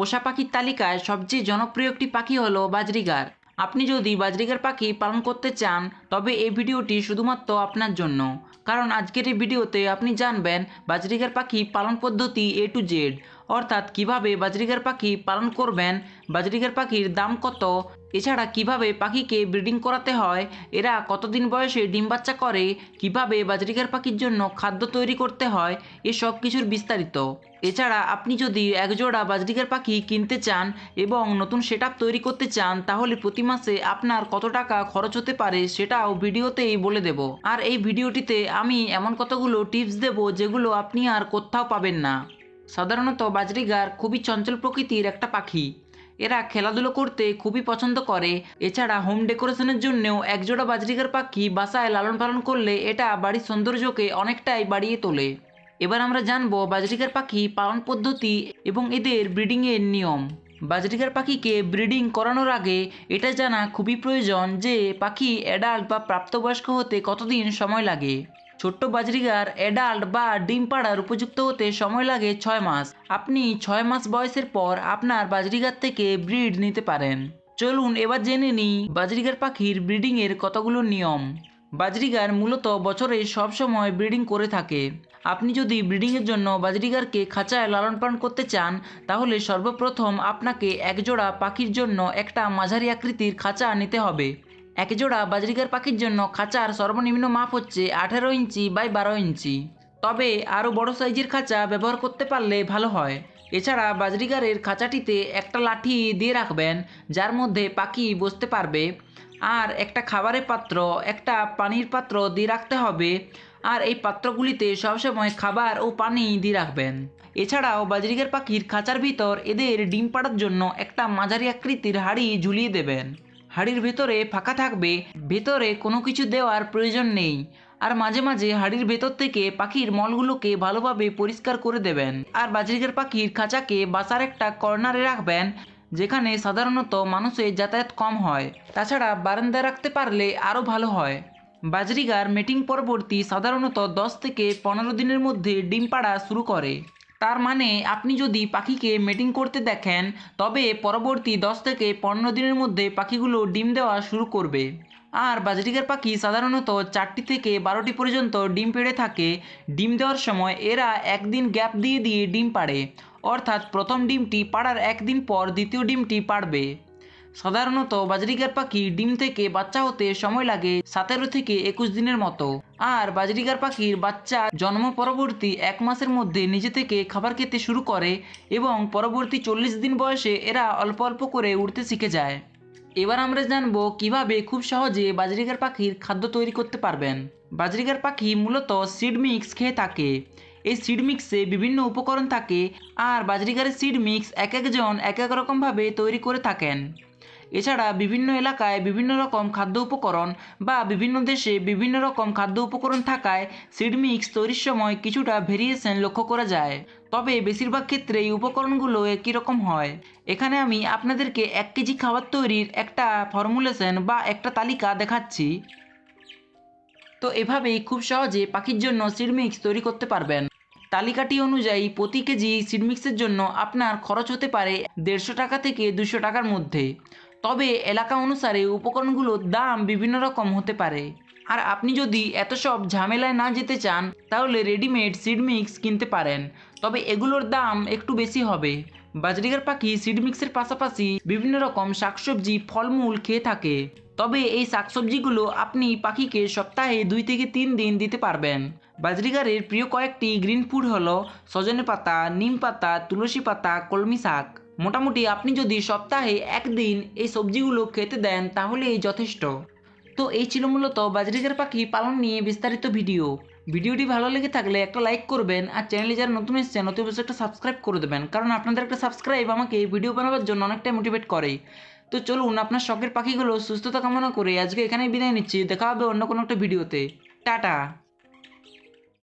পোষা পাখির তালিকায় সবচেয়ে জনপ্রিয় একটি পাখি হলো বাজরিগার। আপনি যদি বাজরিগার পাখি পালন করতে চান তবে এই ভিডিওটি শুধুমাত্র আপনার জন্য। কারণ আজকের এই ভিডিওতে আপনি জানবেন বাজরিকার পাখি পালন পদ্ধতি এ টু জেড অর্থাৎ কীভাবে বাজরিকার পাখি পালন করবেন বাজরিকার পাখির দাম কত, এছাড়া কীভাবে পাখিকে ব্রিডিং করাতে হয়, এরা কতদিন বয়সে ডিম বাচ্চা করে, কীভাবে বাজরিকার পাখির জন্য খাদ্য তৈরি করতে হয়, এসব কিছুর বিস্তারিত। এছাড়া আপনি যদি একজোড়া বাজরিকার পাখি কিনতে চান এবং নতুন সেট তৈরি করতে চান, তাহলে প্রতি মাসে আপনার কত টাকা খরচ হতে পারে সেটাও ভিডিওতেই বলে দেব। আর এই ভিডিওটিতে আমি এমন কতগুলো টিপস দেব যেগুলো আপনি আর কোথাও পাবেন না। সাধারণত বাজরিগার খুবই চঞ্চল প্রকৃতির একটা পাখি। এরা খেলাধুলো করতে খুবই পছন্দ করে। এছাড়া হোম ডেকোরেশনের জন্যও একজোড়া বাজরিগার পাখি বাসায় লালন পালন করলে এটা বাড়ির সৌন্দর্যকে অনেকটাই বাড়িয়ে তোলে। এবার আমরা জানব বাজরিগার পাখি পালন পদ্ধতি এবং এদের ব্রিডিংয়ের নিয়ম। বাজরিগার পাখিকে ব্রিডিং করানোর আগে এটা জানা খুবই প্রয়োজন যে পাখি অ্যাডাল্ট বা প্রাপ্তবয়স্ক হতে কতদিন সময় লাগে। ছোট্ট বাজরিগার অ্যাডাল্ট বা ডিম পাড়ার উপযুক্ত হতে সময় লাগে ছয় মাস। আপনি ছয় মাস বয়সের পর আপনার বাজরিগার থেকে ব্রিড নিতে পারেন। চলুন এবার জেনে নিই বাজরিগার পাখির ব্রিডিংয়ের কতগুলো নিয়ম। বাজরিগার মূলত বছরে সব সময় ব্রিডিং করে থাকে। আপনি যদি ব্রিডিংয়ের জন্য বাজরিগারকে খাঁচায় লালন পালন করতে চান, তাহলে সর্বপ্রথম আপনাকে একজোড়া পাখির জন্য একটা মাঝারি আকৃতির খাঁচা নিতে হবে। একজোড়া বাজরিগার পাখির জন্য খাঁচার সর্বনিম্ন মাপ হচ্ছে আঠেরো ইঞ্চি বাই বারো ইঞ্চি। তবে আরও বড় সাইজের খাঁচা ব্যবহার করতে পারলে ভালো হয়। এছাড়া বাজরিগারের খাঁচাটিতে একটা লাঠি দিয়ে রাখবেন, যার মধ্যে পাখি বসতে পারবে। আর একটা খাবারের পাত্র, একটা পানির পাত্র দিয়ে রাখতে হবে। আর এই পাত্রগুলিতে সবসময় খাবার ও পানি দিয়ে রাখবেন। এছাড়াও বাজরিগার পাখির খাঁচার ভিতর এদের ডিম পাড়ার জন্য একটা মাঝারি আকৃতির হাড়ি ঝুলিয়ে দেবেন। হাড়ির ভেতরে ফাঁকা থাকবে, ভেতরে কোনো কিছু দেওয়ার প্রয়োজন নেই। আর মাঝে মাঝে হাড়ির ভেতর থেকে পাখির মলগুলোকে ভালোভাবে পরিষ্কার করে দেবেন। আর বাজরিগার পাখির খাঁচাকে বাসার একটা কর্নারে রাখবেন, যেখানে সাধারণত মানুষের যাতায়াত কম হয়। তাছাড়া বারান্দায় রাখতে পারলে আরও ভালো হয়। বাজরিগার মিটিং পরবর্তী সাধারণত দশ থেকে পনেরো দিনের মধ্যে ডিম পাড়া শুরু করে। তার মানে আপনি যদি পাখিকে মিটিং করতে দেখেন, তবে পরবর্তী দশ থেকে পনেরো দিনের মধ্যে পাখিগুলো ডিম দেওয়া শুরু করবে। আর বাজরিগার পাখি সাধারণত চারটি থেকে বারোটি পর্যন্ত ডিম পেড়ে থাকে। ডিম দেওয়ার সময় এরা একদিন গ্যাপ দিয়ে দিয়ে ডিম পাড়ে। অর্থাৎ প্রথম ডিমটি পাড়ার একদিন পর দ্বিতীয় ডিমটি পাড়বে। সাধারণত বাজরিগার পাখি ডিম থেকে বাচ্চা হতে সময় লাগে সতেরো থেকে একুশ দিনের মতো। আর বাজরিগার পাখির বাচ্চা জন্ম পরবর্তী এক মাসের মধ্যে নিজে থেকে খাবার খেতে শুরু করে এবং পরবর্তী চল্লিশ দিন বয়সে এরা অল্প অল্প করে উড়তে শিখে যায়। এবার আমরা জানব কীভাবে খুব সহজে বাজরিগার পাখির খাদ্য তৈরি করতে পারবেন। বাজরিগার পাখি মূলত সিড মিক্স খেয়ে থাকে। এই সিড মিক্সে বিভিন্ন উপকরণ থাকে আর বাজরিগারের সিড মিক্স এক একজন এক এক রকমভাবে তৈরি করে থাকেন। এছাড়া বিভিন্ন এলাকায় বিভিন্ন রকম খাদ্য উপকরণ বা বিভিন্ন দেশে বিভিন্ন রকম খাদ্য উপকরণ থাকায় সিড মিক্স তৈরির সময় কিছুটা ভেরিয়েশন লক্ষ্য করা যায়। তবে বেশিরভাগ ক্ষেত্রে এই উপকরণগুলো একই রকম হয়। এখানে আমি আপনাদেরকে এক কেজি খাবার তৈরির একটা ফর্মুলেশন বা একটা তালিকা দেখাচ্ছি। তো এভাবেই খুব সহজে পাখির জন্য সিড মিক্স তৈরি করতে পারবেন। তালিকাটি অনুযায়ী প্রতি কেজি সিড মিক্সের জন্য আপনার খরচ হতে পারে দেড়শো টাকা থেকে দুশো টাকার মধ্যে। তবে এলাকা অনুসারে উপকরণগুলোর দাম বিভিন্ন রকম হতে পারে। আর আপনি যদি এত সব ঝামেলায় না যেতে চান, তাহলে রেডিমেড সিড মিক্স কিনতে পারেন। তবে এগুলোর দাম একটু বেশি হবে। বাজরিগার পাখি সিড মিক্সের পাশাপাশি বিভিন্ন রকম শাকসবজি, ফলমূল খেয়ে থাকে। তবে এই শাকসবজিগুলো আপনি পাখিকে সপ্তাহে দুই থেকে তিন দিন দিতে পারবেন। বাজরিগারের প্রিয় কয়েকটি গ্রিন ফুড হলো সজনে পাতা, নিম পাতা, তুলসী পাতা, কলমি শাক। মোটামুটি আপনি যদি সপ্তাহে একদিন এই সবজিগুলো খেতে দেন, তাহলেই যথেষ্ট। তো এই ছিল মূলত বাজরিগার পাখি পালন নিয়ে বিস্তারিত ভিডিও। ভিডিওটি ভালো লেগে থাকলে একটা লাইক করবেন আর চ্যানেলে যারা নতুন এসেছেন, অতি অবশ্যই একটা সাবস্ক্রাইব করে দেবেন, কারণ আপনাদের একটা সাবস্ক্রাইব আমাকে ভিডিও বানাবার জন্য অনেকটাই মোটিভেট করে। তো চলুন আপনার শখের পাখিগুলো সুস্থতা কামনা করে আজকে এখানেই বিদায় নিচ্ছি, দেখা হবে অন্য কোনো একটা ভিডিওতে। টাটা!